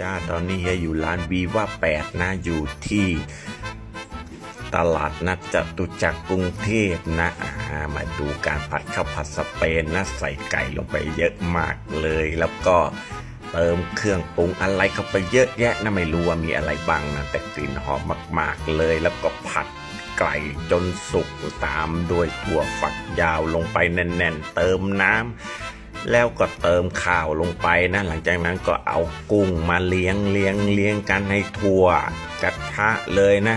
จ้า ตอนนี้เฮียอยู่ร้านวีว่าแปดนะ อยู่ที่ตลาดนัดจตุจักรกรุงเทพนะามาดูการผัดข้าวผัดสเปนนะใส่ไก่ลงไปเยอะมากเลย แล้วก็เติมเครื่องปรุงอะไรเข้าไปเยอะแยะนะไม่รู้ว่ามีอะไรบ้างนะแต่กลิ่นหอมมาก ๆเลย แล้วก็ผัดไก่จนสุกตามด้วยถั่วฝักยาวลงไปแน่น ๆ เติมน้ำ แล้วก็เติมข้าวลงไปนะหลังจากนั้นก็เอากุ้งมาเลี้ยงเลี้ยงเลี้ยงกันให้ทั่วกระทะเลยนะ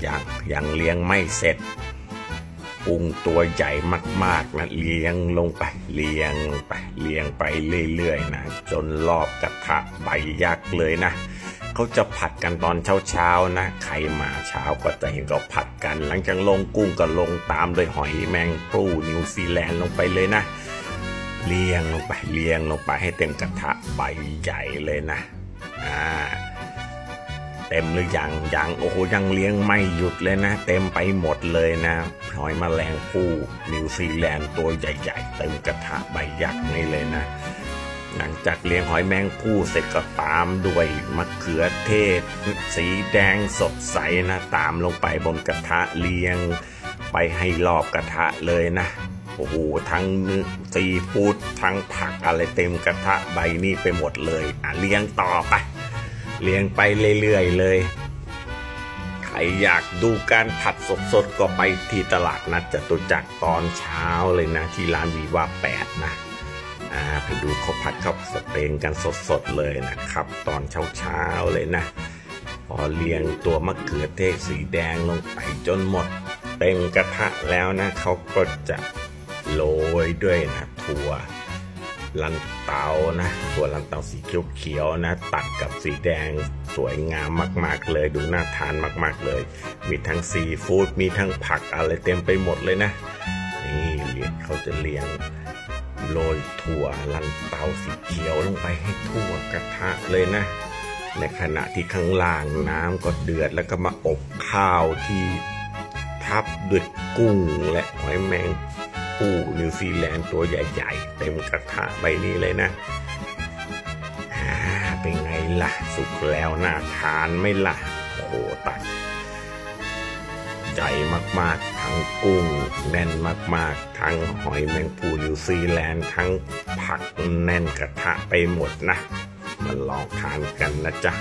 อย่างยังเลี้ยงไม่เสร็จกุ้งตัวใหญ่มากๆนะเลี้ยงลงไปเลี้ยงไปเลี้ยงไปเรื่อยๆนะจนรอบกระทะใบยักษ์เลยนะเขาจะผัดกันตอนเช้าๆนะ ใครมาเช้าก็จะเห็นก็ผัดกัน หลังจากลงกุ้งก็ลงตามโดยหอยแมงผู้นิวซีแลนด์ลงไปเลยนะ เลี้ยงลงไปเลี้ยงลงไปให้เต็มกระทะใบใหญ่เลยนะอ่าเต็มหรือยังยังโอ้โหยังเลี้ยงไม่หยุดเลยนะ เต็มไปหมดเลยนะหอยแมลงภู่นิวซีแลนด์ตัวใหญ่ ๆ เต็มกระทะใบยักษ์นี่เลยนะ หลังจากเลี้ยงหอยแมงภู่เสร็จก็ตามด้วยมะเขือเทศ สีแดงสดใสนะ ตามลงไปบนกระทะเลี้ยง ไปให้รอบกระทะเลยนะ อ้โหทั้งเนื้อซีฟู้ดทั้งผักอะไรเต็มกระทะใบนี้ไปหมดเลยอะเลี้ยงต่อไป เลี้ยงไปเรื่อยๆเลยใครอยากดูการผัดสดๆก็ไปที่ตลาดนัดจตุจักรตอนเช้าเลยนะ ที่ร้านวีว่าแปดนะอ่าไปดูเขาผัดข้าวสเปนกันสดๆเลยนะครับ ตอนเช้าๆเลยนะพอเลี้ยงตัวมะเขือเทศสีแดงลงไปจนหมด เต็มกระทะแล้วนะเขาก็จะ โรยด้วยนะถั่วลันเตานะถั่วลันเตาสีเขียวๆนะ ตัดกับสีแดงสวยงามมาก ๆ เลยดูน่าทานมาก ๆ เลย มีทั้งซีฟู้ดมีทั้งผักอะไรเต็มไปหมดเลยนะ นี่เรียเขาจะเรียงโรยถั่วลันเตาสีเขียวลงไปให้ทั่วกระทะเลยนะ ในขณะที่ข้างล่างน้ำก็เดือดแล้วก็มาอบข้าวที่ทับด้วยกุ้งและหอยแมง ปูนิวซีแลนด์ตัวใหญ่ๆ เต็มกระทะใบนี้เลยนะเป็นไงล่ะ สุกแล้วน่าทานไม่ล่ะ โอ้โหตัดใหญ่มากๆ ทั้งกุ้งแน่นมากๆ ทั้งหอยแมงปูนิวซีแลนด์ทั้งผักแน่นกระทะไปหมดนะ มาลองทานกันนะจ๊ะ